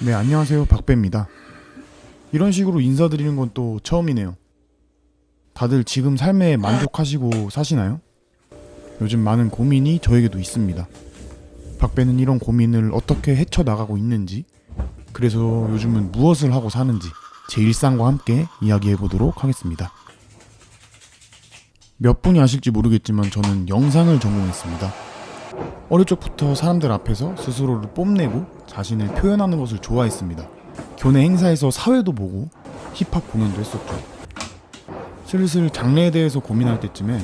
네, 안녕하세요. 박배입니다. 이런 식으로 인사드리는 건 또 처음이네요. 다들 지금 삶에 만족하시고 사시나요? 요즘 많은 고민이 저에게도 있습니다. 박배는 이런 고민을 어떻게 헤쳐나가고 있는지, 그래서 요즘은 무엇을 하고 사는지 제 일상과 함께 이야기해 보도록 하겠습니다. 몇 분이 아실지 모르겠지만 저는 영상을 전공했습니다. 어릴 적부터 사람들 앞에서 스스로를 뽐내고 자신을 표현하는 것을 좋아했습니다. 교내 행사에서 사회도 보고 힙합 공연도 했었죠. 슬슬 장래에 대해서 고민할 때쯤에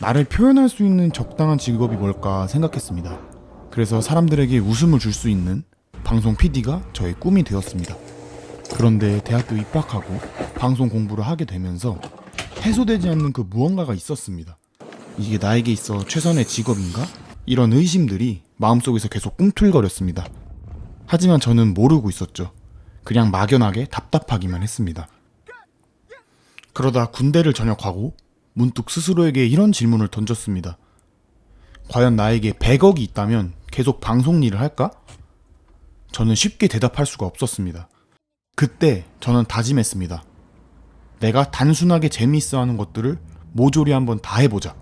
나를 표현할 수 있는 적당한 직업이 뭘까 생각했습니다. 그래서 사람들에게 웃음을 줄 수 있는 방송 PD가 저의 꿈이 되었습니다. 그런데 대학교 입학하고 방송 공부를 하게 되면서 해소되지 않는 그 무언가가 있었습니다. 이게 나에게 있어 최선의 직업인가? 이런 의심들이 마음속에서 계속 꿈틀거렸습니다. 하지만 저는 모르고 있었죠. 그냥 막연하게 답답하기만 했습니다. 그러다 군대를 전역하고 문득 스스로에게 이런 질문을 던졌습니다. 과연 나에게 100억이 있다면 계속 방송 일을 할까? 저는 쉽게 대답할 수가 없었습니다. 그때 저는 다짐했습니다. 내가 단순하게 재미있어 하는 것들을 모조리 한번 다 해보자.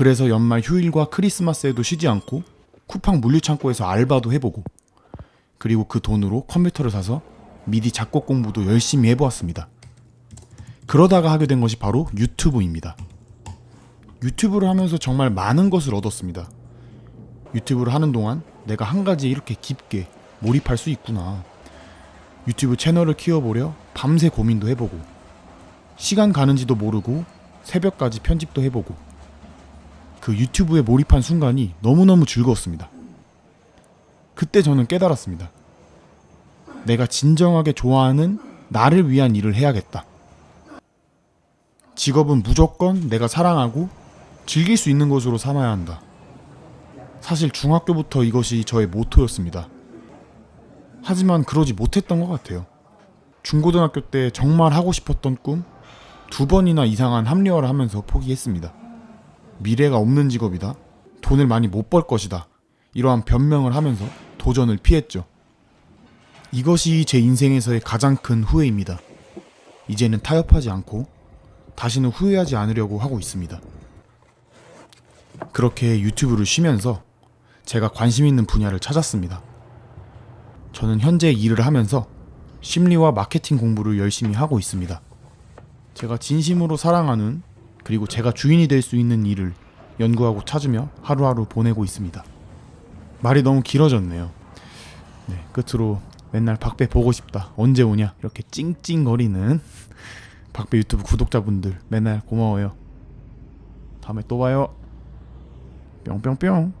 그래서 연말 휴일과 크리스마스에도 쉬지 않고 쿠팡 물류창고에서 알바도 해보고 그리고 그 돈으로 컴퓨터를 사서 미디 작곡 공부도 열심히 해보았습니다. 그러다가 하게 된 것이 바로 유튜브입니다. 유튜브를 하면서 정말 많은 것을 얻었습니다. 유튜브를 하는 동안 내가 한 가지에 이렇게 깊게 몰입할 수 있구나. 유튜브 채널을 키워보려 밤새 고민도 해보고 시간 가는지도 모르고 새벽까지 편집도 해보고 그 유튜브에 몰입한 순간이 너무너무 즐거웠습니다. 그때 저는 깨달았습니다. 내가 진정하게 좋아하는 나를 위한 일을 해야겠다. 직업은 무조건 내가 사랑하고 즐길 수 있는 것으로 삼아야 한다. 사실 중학교부터 이것이 저의 모토였습니다. 하지만 그러지 못했던 것 같아요. 중고등학교 때 정말 하고 싶었던 꿈 두 번이나 이상한 합리화를 하면서 포기했습니다. 미래가 없는 직업이다. 돈을 많이 못 벌 것이다. 이러한 변명을 하면서 도전을 피했죠. 이것이 제 인생에서의 가장 큰 후회입니다. 이제는 타협하지 않고 다시는 후회하지 않으려고 하고 있습니다. 그렇게 유튜브를 쉬면서 제가 관심 있는 분야를 찾았습니다. 저는 현재 일을 하면서 심리와 마케팅 공부를 열심히 하고 있습니다. 제가 진심으로 사랑하는 그리고 제가 주인이 될 수 있는 일을 연구하고 찾으며 하루하루 보내고 있습니다. 말이 너무 길어졌네요. 네, 끝으로 맨날 박배 보고 싶다. 언제 오냐? 이렇게 찡찡거리는 박배 유튜브 구독자분들 맨날 고마워요. 다음에 또 봐요. 뿅뿅뿅.